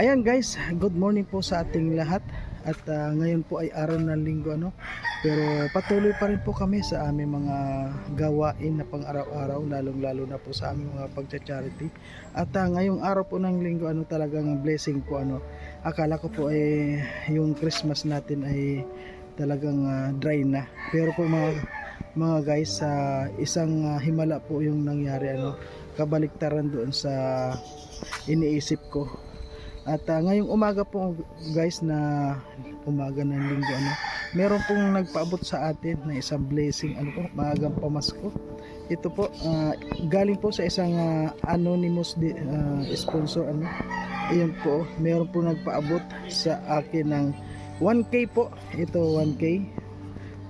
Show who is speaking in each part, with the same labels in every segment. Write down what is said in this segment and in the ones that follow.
Speaker 1: Ayan guys, good morning po sa ating lahat. At ah, ngayon po ay araw ng linggo ano? Pero patuloy pa rin po kami sa aming mga gawain na pang araw-araw lalong lalo na po sa aming mga pagcha-charity. At ah, ngayong araw po ng linggo ano talagang blessing po ano? Akala ko po ay yung Christmas natin ay talagang ah, dry na. Pero po mga mga guys sa isang ah, himala po yung nangyari ano kabaliktaran doon sa iniisip ko at ah, ngayong umaga po guys na umaga ng linggo ano, meron pong nagpaabot sa atin na isang blessing ano po, maagang pamasko. Ito po ah, galing po sa isang ah, anonymous di, ah, sponsor ano. Ayun po, meron po nagpaabot sa akin ng 1k po. Ito 1k.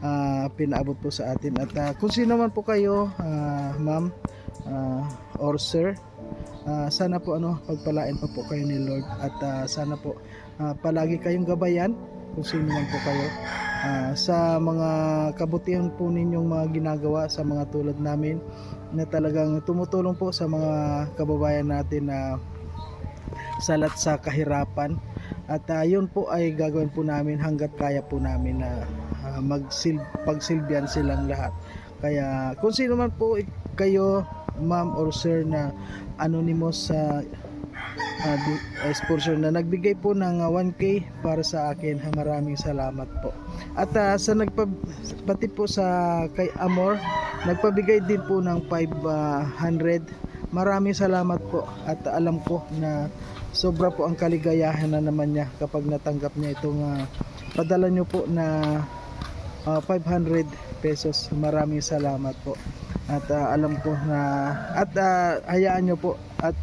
Speaker 1: ah pinaabot po sa atin at ah, kung sino man po kayo ah, ma'am ah, or sir Ah, sana po ano pagpalain pa po kayo ni Lord at ah, sana po ah, palagi kayong gabayan kung sino man po kayo. Ah, sa mga kabutihan po ninyong mga ginagawa sa mga tulad namin na talagang tumutulong po sa mga kababayan natin na salat sa kahirapan. At ah, yun po ay gagawin po namin hanggat kaya po namin na ah, magsil pagsilbihan silang lahat. Kaya kung sino man po kayo ma'am or sir na anonymous sa uh, uh, na nagbigay po ng uh, 1k para sa akin. Maraming salamat po. At uh, sa nagpa pati po sa kay Amor nagpabigay din po ng 500 maraming salamat po. At alam ko na sobra po ang kaligayahan na naman niya kapag natanggap niya itong uh, padala niyo po na uh, 500 pesos. Maraming salamat po at ah, alam ko na at ah, hayaan nyo po at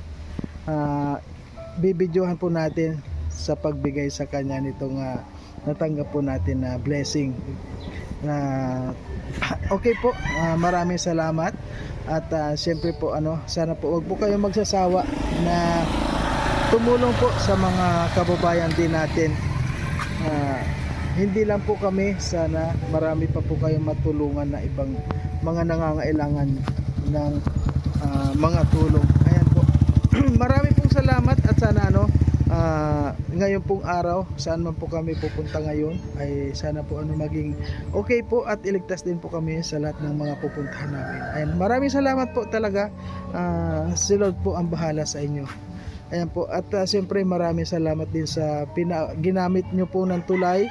Speaker 1: ah, bibidyohan po natin sa pagbigay sa kanya nitong ah, natanggap po natin na blessing. Na okay po ah, maraming salamat. At ah, siyempre po ano sana po wag po kayong magsasawa na tumulong po sa mga kababayan din natin. Ah, hindi lang po kami sana marami pa po kayong matulungan na ibang mga nangangailangan ng ah, mga tulong. Ayan po. Marami pong salamat at sana ano ah, ngayon pong araw saan man po kami pupunta ngayon ay sana po ano maging okay po at iligtas din po kami sa lahat ng mga pupuntahan namin. Ayan maraming salamat po talaga. Ah, si Lord po ang bahala sa inyo. Ayan po. At uh, siyempre maraming salamat din sa pina- ginamit nyo po ng tulay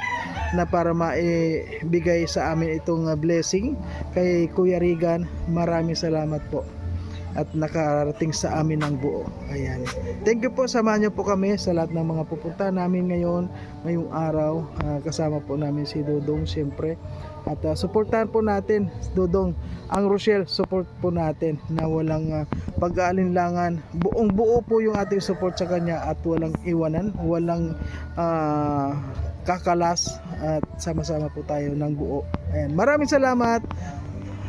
Speaker 1: na para maibigay sa amin itong uh, blessing kay Kuya Regan. Maraming salamat po. At nakarating sa amin ng buo. Ayan. Thank you po. Samahan nyo po kami sa lahat ng mga pupunta namin ngayon. Ngayong araw. Ah, kasama po namin si Dodong siyempre. At uh, suportahan po natin Dodong. Ang Rochelle support po natin na walang ah, pag-aalinlangan. Buong buo po yung ating support sa kanya at walang iwanan walang ah, kakalas at sama-sama po tayo ng buo. Ayan maraming salamat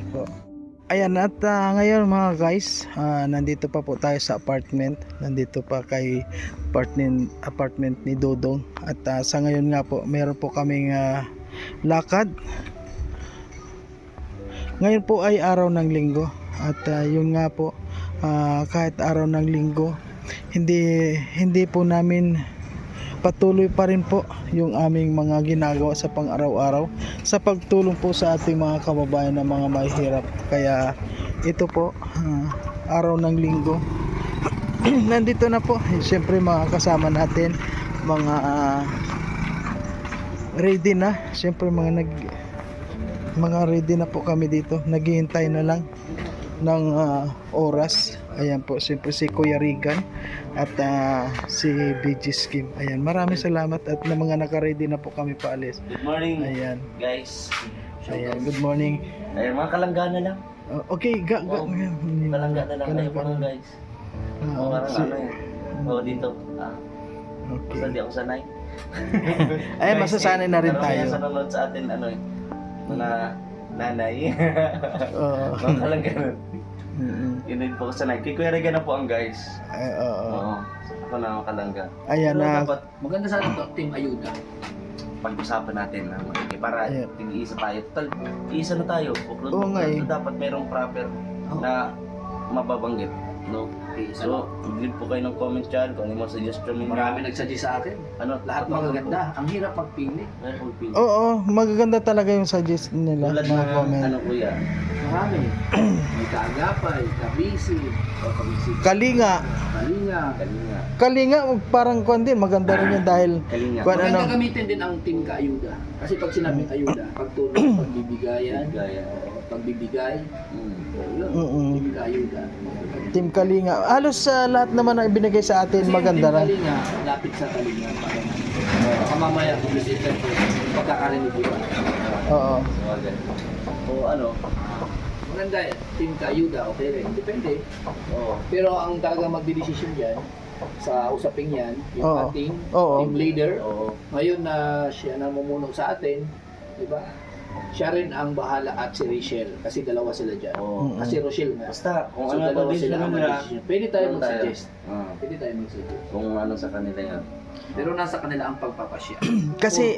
Speaker 1: po. ayan at ah, ngayon mga guys ah, nandito pa po tayo sa apartment. Nandito pa kay apartment, apartment ni Dodong. At ah, sa ngayon nga po meron po kaming ah, lakad ngayon po ay araw ng linggo at ah, yun nga po ah, kahit araw ng linggo hindi hindi po namin patuloy pa rin po yung aming mga ginagawa sa pang-araw-araw sa pagtulong po sa ating mga kababayan na mga mahihirap kaya ito po ah, araw ng linggo. Nandito na po. Siyempre mga kasama natin mga ah, ready na. Siyempre mga nag mga ready na po kami dito naghihintay na lang ng ah, oras ayan po siyempre si Kuya Regan at ah, si BG Skim ayan maraming salamat at na mga naka-ready na po kami paalis
Speaker 2: Good morning,
Speaker 1: ayan
Speaker 2: guys.
Speaker 1: ayan good morning
Speaker 2: Ayan, mga kalanggana lang.
Speaker 1: Ah, okay ga, ga,
Speaker 2: Oo, Kalanggana lang kayo mga guys. Oo, parang
Speaker 1: si-
Speaker 2: ano eh. Oo, dito. Ah,
Speaker 1: okay.
Speaker 2: basta di ako sanay.
Speaker 1: Ay, masasanay na rin tayo.
Speaker 2: sa nanonood sa atin, ano eh, mga nanay.
Speaker 1: Oo.
Speaker 2: mga kalanggana.
Speaker 1: Mm-mm.
Speaker 2: Yun din po sanay. Kay Kuya Regan na po ang guys.
Speaker 1: Ay, oo.
Speaker 2: Oo. Ako na ang kalangga.
Speaker 1: ayan
Speaker 2: Pero
Speaker 1: na
Speaker 2: dapat
Speaker 3: Maganda sana to, team ayuda.
Speaker 2: pag-usapan natin na maigi para
Speaker 1: Ayan.
Speaker 2: tig-isa tayo. Total, isa na tayo. Upload
Speaker 1: Oo nga eh.
Speaker 2: Dapat merong proper na mababanggit. No?
Speaker 3: Okay, so,
Speaker 2: mag-leave po kayo ng comment dyan kung ano yung mga suggestion ninyo.
Speaker 3: marami nagsuggest sa akin.
Speaker 2: Ano?
Speaker 3: Lahat magaganda. Ang hirap magpili.
Speaker 1: Oo, magaganda talaga yung suggest nila,
Speaker 2: Tulad
Speaker 1: mga
Speaker 2: na,
Speaker 1: comment.
Speaker 2: ano kuya?
Speaker 3: Marami. May kaagapay, kabisi, o kabisi,
Speaker 1: Kalinga.
Speaker 3: kalinga.
Speaker 2: Kalinga.
Speaker 1: Kalinga, parang kwan din, maganda rin yan dahil
Speaker 2: Kalinga.
Speaker 1: Kwan-
Speaker 3: Maganda
Speaker 1: ano?
Speaker 3: gamitin din ang team kaayuda. Kasi pag sinabing ayuda, pagtulong, pagbibigayan, pagbibigay,
Speaker 2: Mm.
Speaker 1: Mm-mm.
Speaker 3: team kaayuda.
Speaker 1: Team Kalinga. Halos sa lahat naman na ibinigay sa atin,
Speaker 3: Kasi
Speaker 1: maganda na.
Speaker 3: team kalinga, lapit sa kalinga. Parang, baka mamaya, publicity ko, pagkakarinig ko.
Speaker 1: Oo.
Speaker 2: O ano?
Speaker 3: Maganda eh, team kaayuda, okay rin. Depende.
Speaker 2: Oo.
Speaker 3: Pero ang talagang magdidesisyon dyan, sa usaping yan, yung
Speaker 1: Oo.
Speaker 3: ating
Speaker 1: Oo.
Speaker 3: team leader,
Speaker 2: Oo.
Speaker 3: ngayon na siya namumuno sa atin, di ba? Siya rin ang bahala at si Rachel kasi dalawa sila dyan.
Speaker 2: Oo.
Speaker 1: Mm.
Speaker 3: Kasi Rochelle nga.
Speaker 2: Basta, kung
Speaker 3: so
Speaker 2: ano
Speaker 3: dalawa sila ang
Speaker 2: nila,
Speaker 3: mag-decision. Pwede tayo mag-suggest.
Speaker 2: ah,
Speaker 3: Pwede tayo mag-suggest.
Speaker 2: kung ano sa kanila yan.
Speaker 3: Pero nasa kanila ang pagpapasya.
Speaker 1: Kasi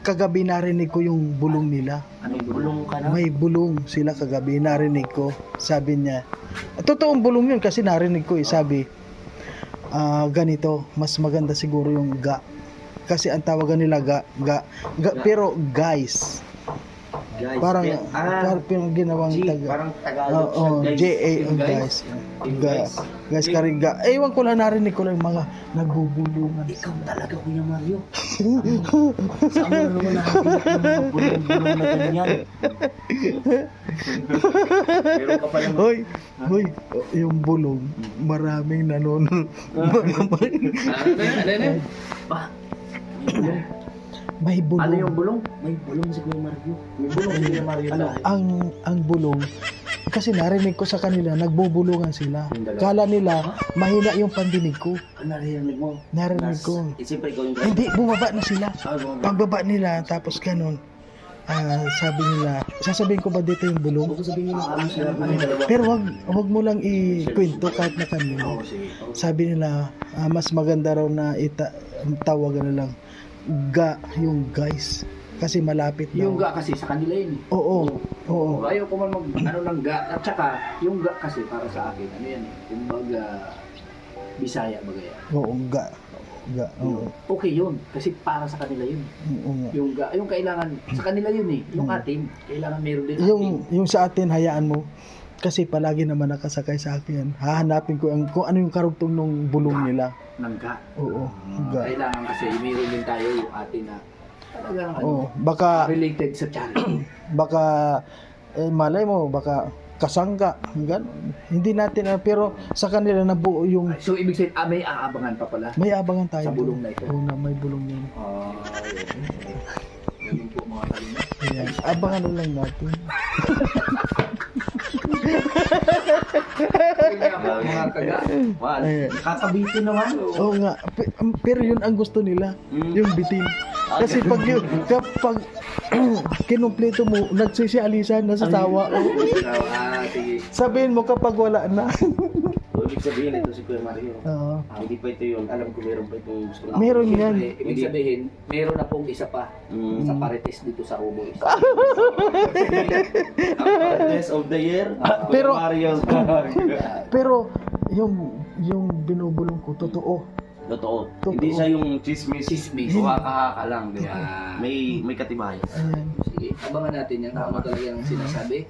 Speaker 1: kagabi narinig ko yung bulong nila.
Speaker 3: Ano
Speaker 2: Bulong ka na?
Speaker 1: May bulong sila kagabi, narinig ko. Sabi niya, totoong bulong yun kasi narinig ko eh, sabi, ah ganito, mas maganda siguro yung ga. Kasi ang tawagan nila ga, ga, ga
Speaker 2: Ga.
Speaker 1: pero guys,
Speaker 2: Guys,
Speaker 1: parang,
Speaker 2: ah,
Speaker 1: parang pinang ginawang
Speaker 2: G,
Speaker 1: taga.
Speaker 2: parang Tagalog siya,
Speaker 1: oh,
Speaker 2: guys.
Speaker 1: J-A, oh,
Speaker 3: guys.
Speaker 1: guys.
Speaker 2: Guys.
Speaker 1: guys, karinga. Ewan ko lang narinig ko lang mga nagbubulungan.
Speaker 2: Ikaw talaga, Kuya Mario. Saan mo naman nakakita ng na ganyan? Pero ka pala
Speaker 1: Hoy, hoy, yung bulong, maraming nanonood.
Speaker 3: Ano? Ano na?
Speaker 2: ba?
Speaker 1: May bulong.
Speaker 2: Ano yung bulong? May bulong si Kuya Mario. May bulong si Kuya Mario
Speaker 3: Ano?
Speaker 1: ang ang bulong kasi narinig ko sa kanila nagbubulungan sila. Kala nila mahina yung pandinig ko.
Speaker 2: Ano narinig mo?
Speaker 1: Narinig ko.
Speaker 2: Eh, siyempre ikaw yung.
Speaker 1: Hindi bumaba na sila.
Speaker 2: Ah.
Speaker 1: Pagbaba nila tapos ganun. ah, sabi nila, sasabihin ko ba dito yung bulong?
Speaker 2: Ko ano.
Speaker 1: Pero wag wag mo lang ikwento kahit na kanino. Sabi nila ah, mas maganda raw na ita tawagan na lang ga yung guys kasi malapit daw.
Speaker 3: Yung ga kasi sa kanila yun eh.
Speaker 1: Oo. Oo.
Speaker 3: Oo. Ayaw ko man mag ano ng ga. At saka, yung ga kasi para sa akin, ano yan eh. Kumbaga, Bisaya bagay.
Speaker 1: Oo, ga. Ga. Oo.
Speaker 3: Okay yun. Kasi para sa kanila yun.
Speaker 1: Oo.
Speaker 3: Yung ga, yung kailangan, sa kanila yun eh. Yung
Speaker 1: Mm.
Speaker 3: atin, kailangan meron din
Speaker 1: yung
Speaker 3: atin.
Speaker 1: yung sa atin hayaan mo kasi palagi naman nakasakay sa akin hahanapin ko ang kung ano yung karugtong ng bulong nila
Speaker 3: Ng ga.
Speaker 1: oo ga
Speaker 3: Kailangan kasi meron din tayo yung atin na talagang ano,
Speaker 1: oo baka
Speaker 3: related sa channel.
Speaker 1: baka eh, malay mo baka kasangga gan hindi natin ah, pero sa kanila nabuo yung
Speaker 3: So, ibig sabihin, ah, may aabangan pa pala.
Speaker 1: may abangan tayo
Speaker 3: Sa bulong na ito.
Speaker 1: oo na may bulong yun
Speaker 3: Ah, yun. Ganun po mga kalina.
Speaker 1: Ayan. abangan na lang natin
Speaker 3: Yun nga po, mga kaga.
Speaker 2: Man,
Speaker 1: Ayan.
Speaker 2: Kakabitin naman.
Speaker 1: oo nga pe- um, pero yun ang gusto nila
Speaker 2: Mm.
Speaker 1: yung bitin kasi pag yun kapag kinumpleto mo nagsisialisan nasasawa
Speaker 3: Ah, sige.
Speaker 1: Sabihin mo kapag wala na.
Speaker 2: Ibig sabihin ito si Kuya Mario.
Speaker 1: Oo.
Speaker 2: Ah, hindi pa ito yun. Alam ko meron pa itong gusto na.
Speaker 1: Meron yan.
Speaker 3: Siyempre, Ibig sabihin, meron na pong isa pa
Speaker 2: Mm.
Speaker 3: sa parites dito sa Uboy.
Speaker 2: Ang test of the year. Kuya
Speaker 1: Pero-
Speaker 2: Mario.
Speaker 1: Pero yung yung binubulong ko totoo.
Speaker 2: Totoo.
Speaker 1: Totoo.
Speaker 2: Hindi siya yung chismis.
Speaker 3: Chismis.
Speaker 2: O haka-haka lang. di ba? May may katibayan.
Speaker 1: Ayan.
Speaker 3: Sige, abangan natin yan ano talaga yung sinasabi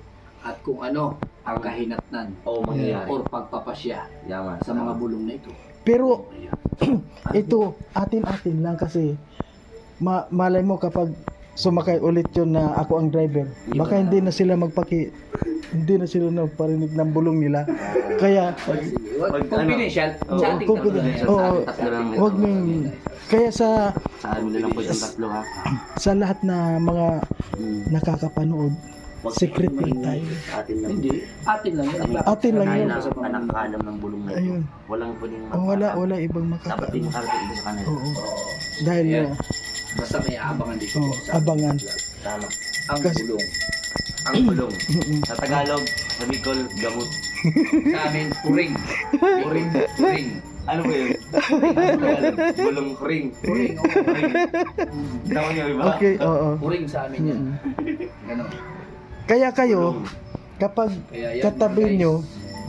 Speaker 3: at kung ano ang kahinatnan
Speaker 2: O mangyayari.
Speaker 3: or pagpapasya
Speaker 2: Yaman.
Speaker 3: sa mga bulong na ito.
Speaker 1: Pero
Speaker 3: Ayan.
Speaker 1: ito atin-atin lang kasi ma malay mo kapag sumakay ulit yun na ako ang driver. Baka hindi na sila magpaki hindi na sila nagparinig ng bulong nila. Kaya
Speaker 2: Pag-
Speaker 3: confidential.
Speaker 2: ano,
Speaker 3: Sa ating
Speaker 1: confidential.
Speaker 3: tatlo.
Speaker 1: Oo.
Speaker 2: Tatlo lang ito.
Speaker 1: wag mo kaya sa
Speaker 2: Sa amin na lang po itong tatlo ha.
Speaker 1: sa lahat na mga
Speaker 2: Mm.
Speaker 1: nakakapanood Secret lang tayo.
Speaker 2: Atin lang.
Speaker 3: Hindi, atin lang yun.
Speaker 1: Atin lang
Speaker 2: Kaya
Speaker 1: yun.
Speaker 2: na na nakakaalam ng bulong na ito.
Speaker 1: Ayun.
Speaker 2: Walang pwedeng
Speaker 1: oh, wala wala ibang
Speaker 2: Dapat
Speaker 1: makaka
Speaker 2: din ito sa kanila.
Speaker 1: Oo. Dahil uh,
Speaker 3: Basta may aabangan dito.
Speaker 1: Oo, abangan.
Speaker 2: Tama.
Speaker 3: Ang
Speaker 1: Kasi-
Speaker 3: bulong.
Speaker 2: Ang bulong. Sa Tagalog, sa Bicol, gamot.
Speaker 3: Sa amin, puring. Puring, puring.
Speaker 2: Ano ba yun? Bulong ring.
Speaker 3: Puring, oo. Puring.
Speaker 2: Tama niyo, iba?
Speaker 1: okay, oo.
Speaker 3: Puring sa amin yan. Ganon.
Speaker 1: Kaya kayo kapag
Speaker 3: Kaya yan,
Speaker 1: katabi
Speaker 3: guys.
Speaker 1: nyo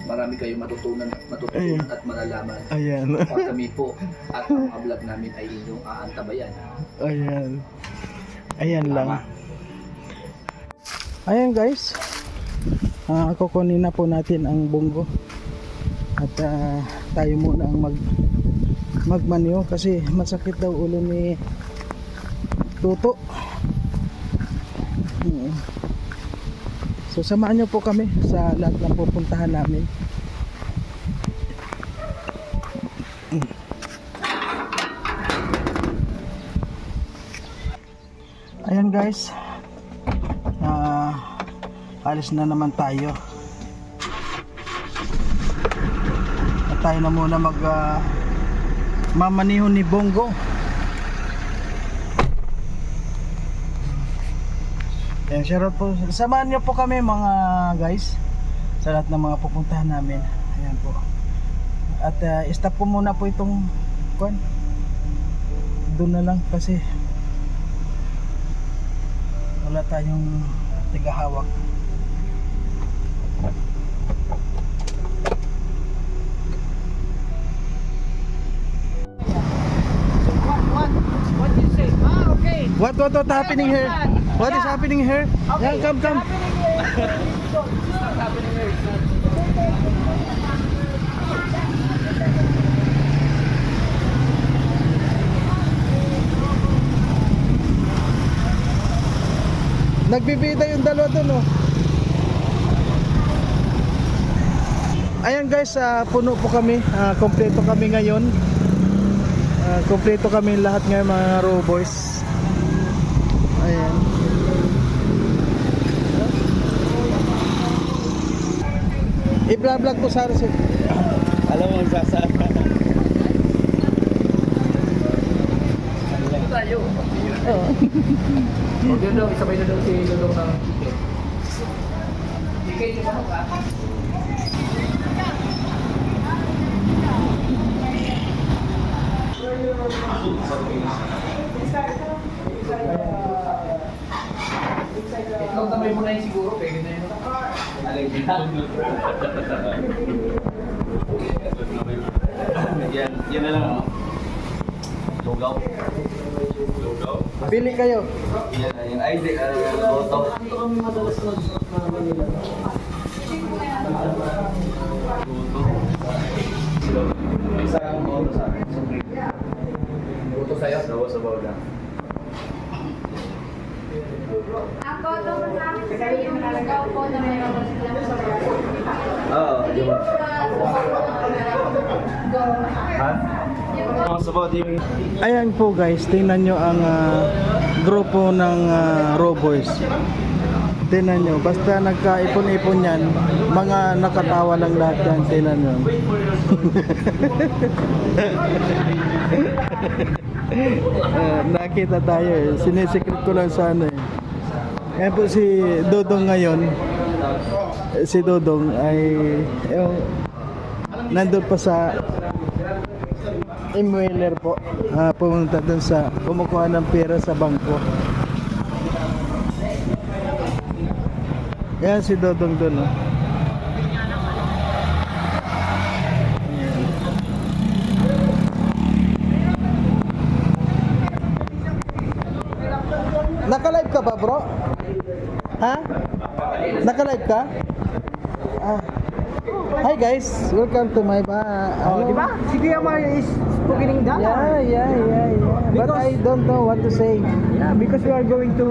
Speaker 3: marami kayong matutunan, matututunan at malalaman.
Speaker 1: Ayan.
Speaker 3: Pag kami po at ang mga vlog namin ay inyong aantabayan.
Speaker 1: Ayan. Ayan lang. Ayan guys. Ah, kukunin na po natin ang bunggo. At ah, tayo muna ang mag magmanyo kasi masakit daw ulo ni Tuto. Mm. So samahan niyo po kami sa lahat ng pupuntahan namin. Ayan guys. Ah, alis na naman tayo. At tayo na muna mag ah, mamaniho ni Bongo. Ayan, shoutout po. Samahan niyo po kami mga guys sa lahat ng mga pupuntahan namin. Ayan po. At ah, stop ko muna po itong kwan. Doon na lang kasi wala tayong tigahawak.
Speaker 2: What you say? Ah, okay.
Speaker 1: What what what happening here? What is happening here? Yeah, come come. Nagbibida yung dalawa doon oh. Ayan guys, ah, puno po kami. Ah, kompleto kami ngayon. Ah, kompleto kami lahat ngayon mga row boys. Ayan. I-vlog ko sa Arce.
Speaker 2: Alam mo, sasa.
Speaker 3: Ito tayo.
Speaker 1: Oo.
Speaker 3: Huwag yun daw, isabay na daw si Lulong ng ticket. Ticket yung ano ka? Itlog tambay mo na yun siguro, pwede na yun.
Speaker 2: Yan, yan na lang. oh. Lugaw. Lugaw.
Speaker 1: Bili kayo.
Speaker 2: Yan, yan. Ay, di, uh, boto. Isang boto sa akin.
Speaker 3: Buto sa'yo.
Speaker 2: Sabaw sa bawal lang.
Speaker 4: Mo sa akin sir, yung lugaw po na meron ko silang
Speaker 2: Oo, yung... Ha? Ang.
Speaker 1: Ayan po guys, tingnan nyo ang ah, grupo ng uh, row boys. Tingnan nyo, basta nagkaipon-ipon yan, mga nakatawa lang lahat yan, tingnan nyo. Ah, nakita tayo eh, sinisikret ko lang sana eh. Ngayon po si Dodong ngayon, si Dodong ay yung, nandun pa sa Imweller po. Ah, pumunta dun sa kumukuha ng pera sa bangko. Yan si Dodong dun. Oh. Naka-live ka ba, bro? Ha? Naka-live ka? Ah. Hi guys, welcome to my ba.
Speaker 2: Oh, di ba? Si Kuya Mario is speaking that.
Speaker 1: Yeah, yeah, yeah, yeah. But
Speaker 2: Because-
Speaker 1: I don't know what to say.
Speaker 2: Yeah, because we are going to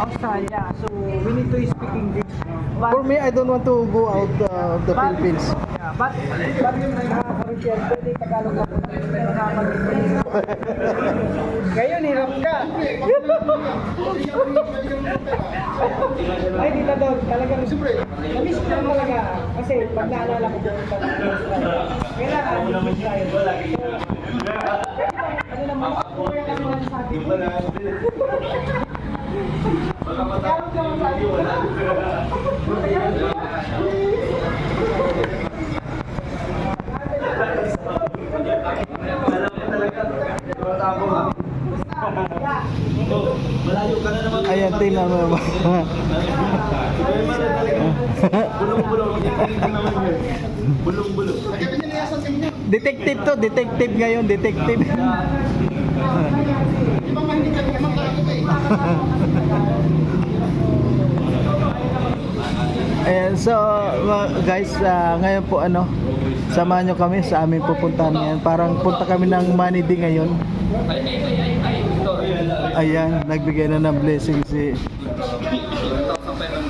Speaker 2: Australia, so we need to speak English. But,
Speaker 1: For me, I don't want to go out uh, of the
Speaker 2: but,
Speaker 1: Philippines.
Speaker 2: Yeah, but, but nakakaroon pwede Tagalog ako. Ngayon, hirap ka. Ay, dito daw, talagang, namiss ko lang talaga. Kasi pag naalala ko Australia, kailangan, namiss tayo. Ano naman, kuya ka naman sa akin. Tagalog naman sa akin.
Speaker 1: Tingnan mo naman.
Speaker 2: Bulong-bulong.
Speaker 1: Detective to, detective ngayon, detective. Ayan, so guys, ah, ngayon po ano, samahan nyo kami sa aming pupuntahan ngayon. Parang punta kami ng Manidi ngayon. Ayan, nagbigay na ng blessing si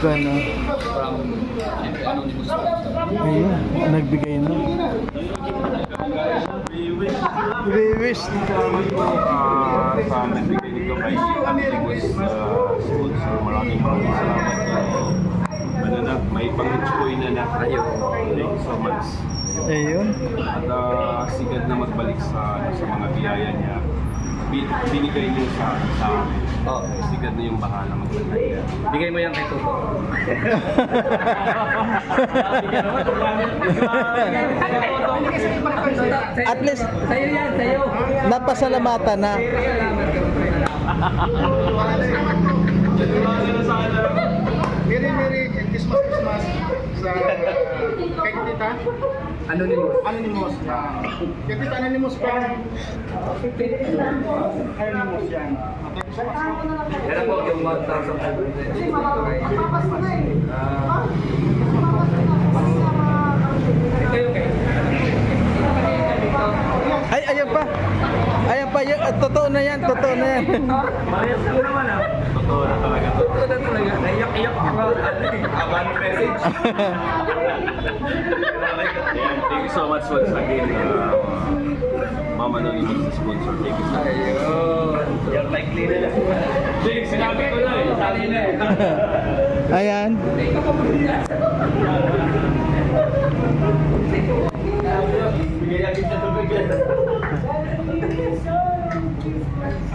Speaker 1: ano. Ayun, nagbigay na. Wish.
Speaker 5: Ah, sa nagbigay dito kay uh. Maraming maraming salamat. Ano na, may pang-enjoy na na kayo. Thank you so much.
Speaker 1: Ayun.
Speaker 5: At uh, sigad na magbalik sa ano, sa mga biyaya niya. Bin- Binigay niyo sa sa amin. Oh, sigad na yung bahala magbalik.
Speaker 3: Bigay mo yan kay Toto.
Speaker 1: At least
Speaker 3: Sa'yo yan, sa'yo.
Speaker 1: napasalamatan na.
Speaker 6: Merry Merry Christmas Christmas sa kay Tita
Speaker 3: Anonymous.
Speaker 6: Anonymous. Kay Tita Anonymous pa. Anonymous yan. Thank you so much.
Speaker 3: Yan po yung 1,000. Ito yung kay.
Speaker 1: Ay, ayan pa. Ayan pa, yan, ah, totoo na yan, totoo na yan.
Speaker 3: Parehas ko naman ah.
Speaker 5: Totoo na talaga.
Speaker 3: Totoo na talaga. Naiyak-iyak ako. Aban message.
Speaker 5: Thank you so much once again. Uh, Mama Anonymous sa sponsor. Thank you so much.
Speaker 3: Ayun. Yung likely na lang. Jake, sinabi ko na eh. Sali na eh.
Speaker 1: Ayan.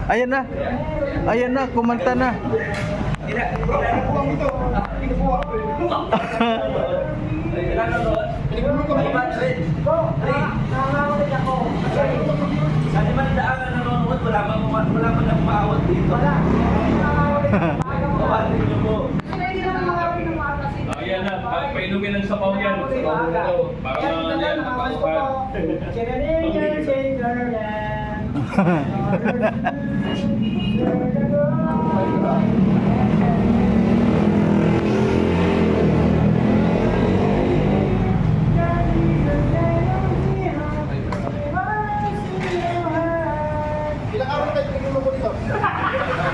Speaker 1: Ayan na. Ayan na, kumanta na.
Speaker 3: Daan na nanonood, wala man wala man nang maawat dito. Kawatin niyo po.
Speaker 5: Ayan na, painumin ng sabaw yan. Sabaw na daw. Para ano yan, mapaupan.
Speaker 6: Ilang araw tayo pinag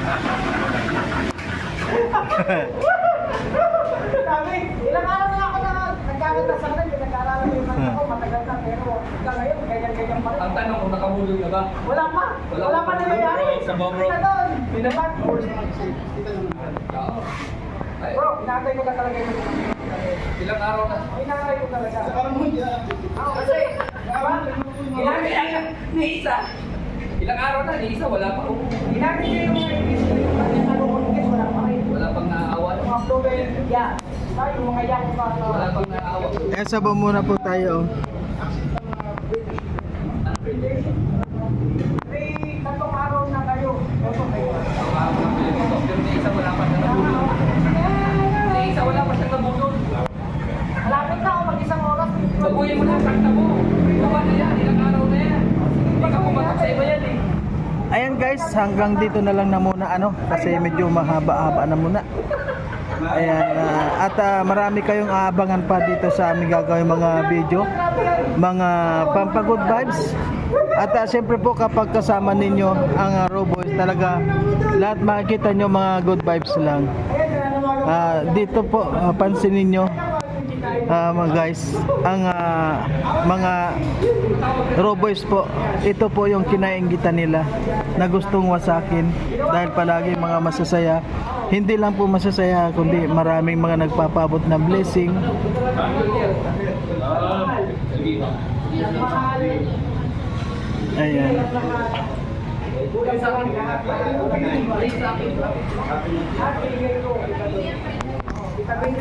Speaker 6: mo dito?
Speaker 7: Kami, ilang araw na ako na nagkakita sa kanila, pinag-aaralan yung mga ako, matagal na, pero hanggang ngayon, ganyan-ganyan pa rin.
Speaker 3: Ang tanong kung nakahulog na ba?
Speaker 7: Wala pa,
Speaker 3: Wala
Speaker 7: wala
Speaker 3: pa
Speaker 7: nangyayari.
Speaker 3: Sa bro, bro.
Speaker 7: Ito doon,
Speaker 3: Pinapat.
Speaker 7: Bro,
Speaker 3: Ay,
Speaker 7: bro, inaantay ko na talaga yung
Speaker 3: Ilang araw na?
Speaker 7: Inaantay ko talaga.
Speaker 6: Yan.
Speaker 7: Ako kasi, diba?
Speaker 3: Ilang ilang ni isa. Ilang araw na ni isa wala pa.
Speaker 7: Inaantay ko yung mga ibis ko, yung mga ko, wala pa rin.
Speaker 3: Wala pang naawa.
Speaker 7: Yung mga proven, yeah. Yung mga yak pa.
Speaker 3: Wala pang naawa.
Speaker 1: Ayan, sabaw muna po tayo.
Speaker 7: Tatlong araw na kayo. Opo, kayo.
Speaker 3: Isa wala pa siya isa wala pa siya nabulol.
Speaker 7: Malapit na ako mag-isang oras.
Speaker 3: Baguhin mo na ang sakta mo. Baba na yan. Ilang araw na yan. Hindi ka pumatak sa iba yan eh.
Speaker 1: Ayan guys, hanggang dito na lang na muna ano kasi medyo mahaba-haba na muna. Ayan, ah, at ah, marami kayong aabangan pa dito sa aming gagawin mga video, mga pampagod vibes. At uh, siyempre po kapag kasama ninyo ang uh, Roboys, talaga lahat makikita nyo mga good vibes lang. Ah, dito po, ah, pansin ninyo ah, mga guys, ang ah, mga Roboys po, ito po yung kinainggitan nila na gustong wasakin dahil palagi mga masasaya. Hindi lang po masasaya, kundi maraming mga nagpapabot na blessing. Ayan.
Speaker 7: Itabi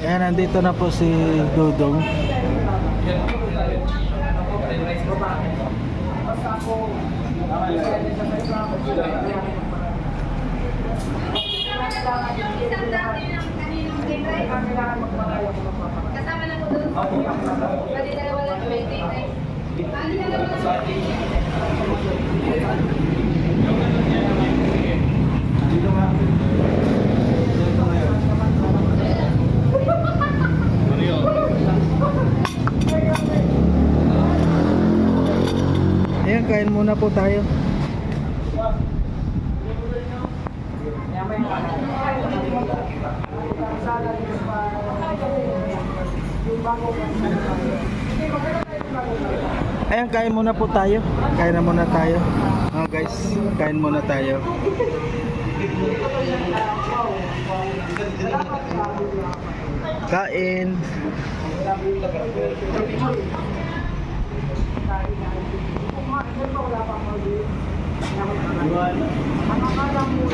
Speaker 1: Ayan, nandito na po si Dudong.
Speaker 5: Kasama na po doon. Pwede dalawa lang 29. Ano na lang
Speaker 7: po? Kain muna po tayo. Ayan, kain muna po tayo. Kain na muna tayo. Mga guys, kain muna tayo. Kain. Wala pa ako din. Wala. Ang akala mo.